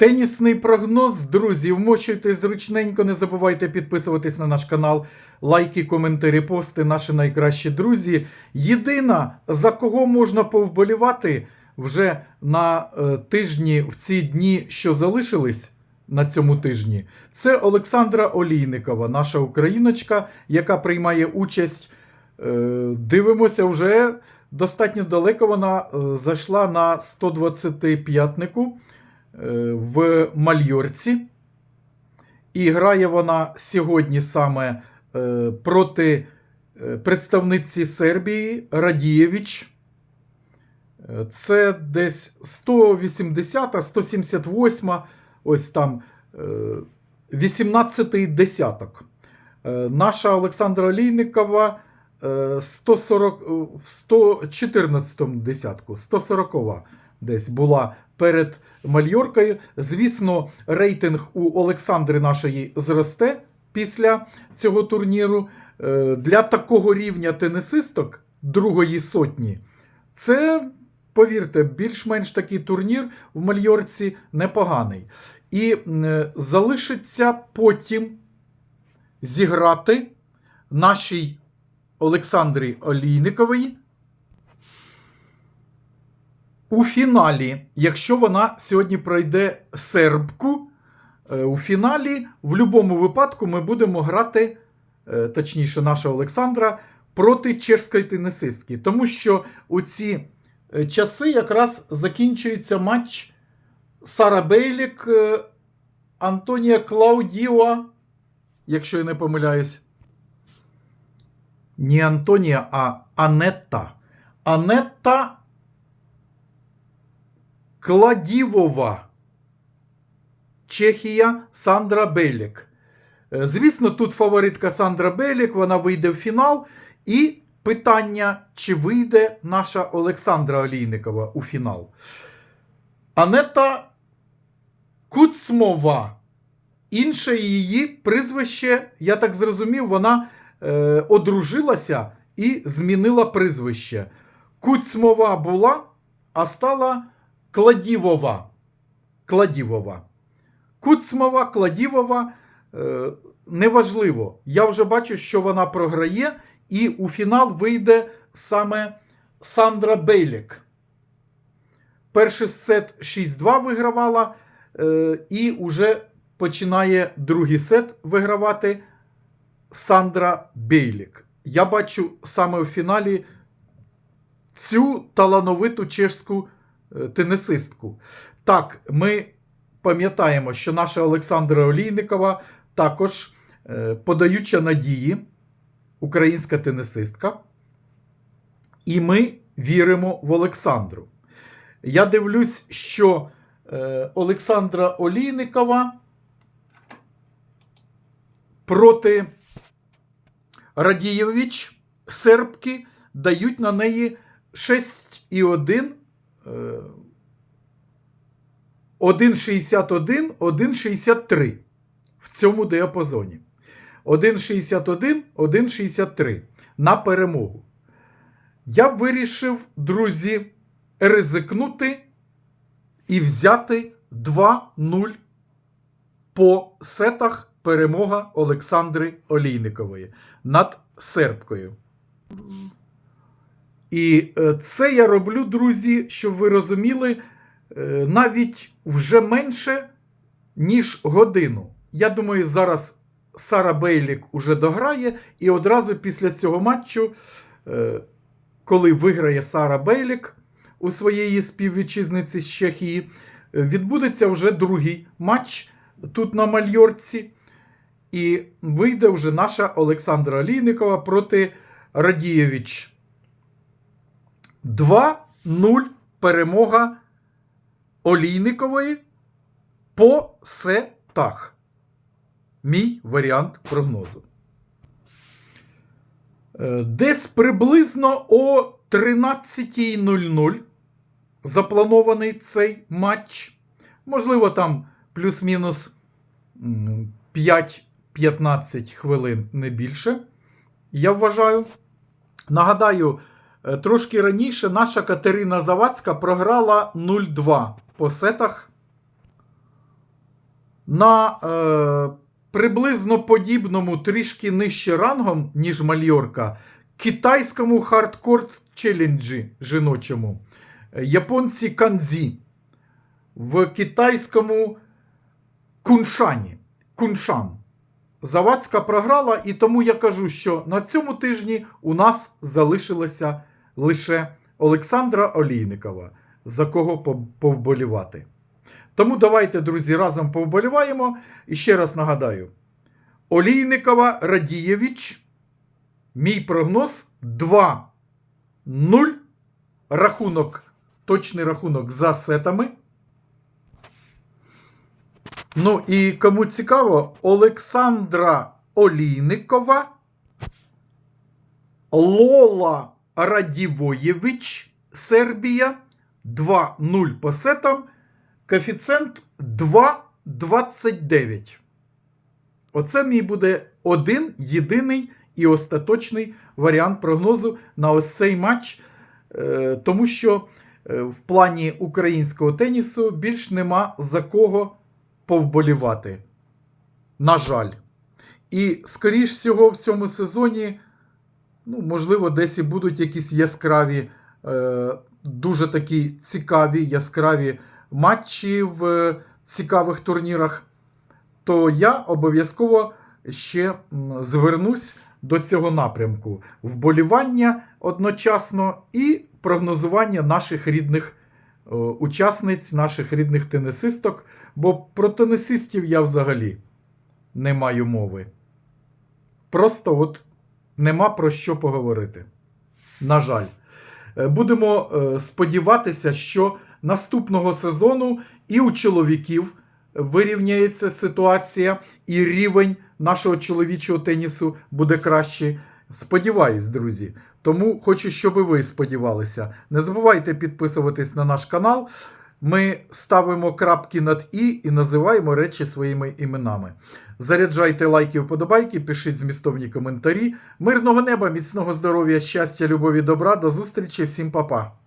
Тенісний прогноз, друзі, вмочуйте зручненько, не забувайте підписуватись на наш канал, лайки, коментарі, пости, наші найкращі друзі. Єдина, за кого можна повболівати вже на е, тижні, в ці дні, що залишились на цьому тижні, це Олександра Олійникова, наша україночка, яка приймає участь. Е, дивимося, вже достатньо далеко вона е, зайшла на 125-нику е, в Мальорці. І грає вона сьогодні саме е, проти е, представниці Сербії Радієвич. Е, Це десь 180, 178, ось там е, 18-й десяток. Е, Наша Олександра Олійникова е, 140, е, в 114 десятку, 140 десь була перед Мальоркою. Звісно, рейтинг у Олександри нашої зросте після цього турніру. Е, Для такого рівня тенісисток другої сотні це, повірте, більш-менш такий турнір в Мальорці непоганий. І е, залишиться потім зіграти нашій Олександрі Олійниковій у фіналі, якщо вона сьогодні пройде сербку, е, у фіналі в будь-якому випадку ми будемо грати, е, точніше, наша Олександра, проти чешської тенісистки. Тому що у ці е, часи якраз закінчується матч Сара Бейлік, Антонія Клаудіо, якщо я не помиляюсь. Не Антонія, а Анетта. Анетта Кладівова. Чехія Сандра Белік. Е, Звісно, тут фаворитка Сандра Белік, вона вийде в фінал. І питання, чи вийде наша Олександра Олійникова у фінал. Анета Куцмова. Інше її прізвище, я так зрозумів, вона е, одружилася і змінила прізвище. Куцмова була, а стала Кладівова. Кладівова. Куцмова, Кладівова. Е, неважливо. Я вже бачу, що вона програє, і у фінал вийде саме Сандра Бейлік. Перший сет 6-2 вигравала, е, і вже починає другий сет вигравати Сандра Бейлік. Я бачу саме у фіналі цю талановиту чешську е, тенісистку. Так, ми пам'ятаємо, що наша Олександра Олійникова також е, подаюча надії, українська тенісистка. І ми віримо в Олександру. Я дивлюсь, що е, Олександра Олійникова проти Радієвич сербки дають на неї 6,1. Е, 1,61, 1,63 в цьому діапазоні. 1,61, 1,63 на перемогу. Я вирішив, друзі, ризикнути і взяти 2-0 по сетах перемога Олександри Олійникової над сербкою. І е, це я роблю, друзі, щоб ви розуміли, е, навіть вже менше, ніж годину. Я думаю, зараз Сара Бейлік уже дограє, і одразу після цього матчу, е, коли виграє Сара Бейлік у своєї співвітчизниці з Чехії, відбудеться вже другий матч тут на Мальорці. І вийде вже наша Олександра Олійникова проти Радієвич. 2-0 перемога Олійникової по сетах. Мій варіант прогнозу. Е, Десь приблизно о 13.00 запланований цей матч. Можливо, там плюс-мінус 5-15 хвилин не більше. Я вважаю. Нагадаю, трошки раніше наша Катерина Завадська програла 0-2 по сетах на е, приблизно подібному, трішки нижче рангом, ніж Мальорка, китайському хардкор челенджі жіночому. Е, Японці канзі. В китайському куншані. Куншан. Завадська програла, і тому я кажу, що на цьому тижні у нас залишилося лише Олександра Олійникова, за кого повболівати. Тому давайте, друзі, разом повболіваємо. І ще раз нагадаю: Олійникова Радієвич. Мій прогноз 2-0. Рахунок, точний рахунок за сетами. Ну і кому цікаво, Олександра Олійникова, Лола Радівоєвич, Сербія 2-0 по сетам, коефіцієнт 2,29. Оце мій буде один єдиний і остаточний варіант прогнозу на ось цей матч, е, тому що е, в плані українського тенісу більш нема за кого повболівати. На жаль. І, скоріш всього, в цьому сезоні, ну, можливо, десь і будуть якісь яскраві, е, дуже такі цікаві, яскраві матчі в е, цікавих турнірах, то я обов'язково ще звернусь до цього напрямку: вболівання одночасно і прогнозування наших рідних е, учасниць, наших рідних тенісисток. Бо про тенісистів я взагалі не маю мови. Просто от нема про що поговорити. На жаль, Е, будемо е, сподіватися, що наступного сезону і у чоловіків вирівняється ситуація, і рівень нашого чоловічого тенісу буде кращий. Сподіваюсь, друзі. Тому хочу, щоб ви сподівалися. Не забувайте підписуватись на наш канал. Ми ставимо крапки над і і називаємо речі своїми іменами. Заряджайте лайки, вподобайки, пишіть змістовні коментарі. Мирного неба, міцного здоров'я, щастя, любові, добра. До зустрічі, всім па-па.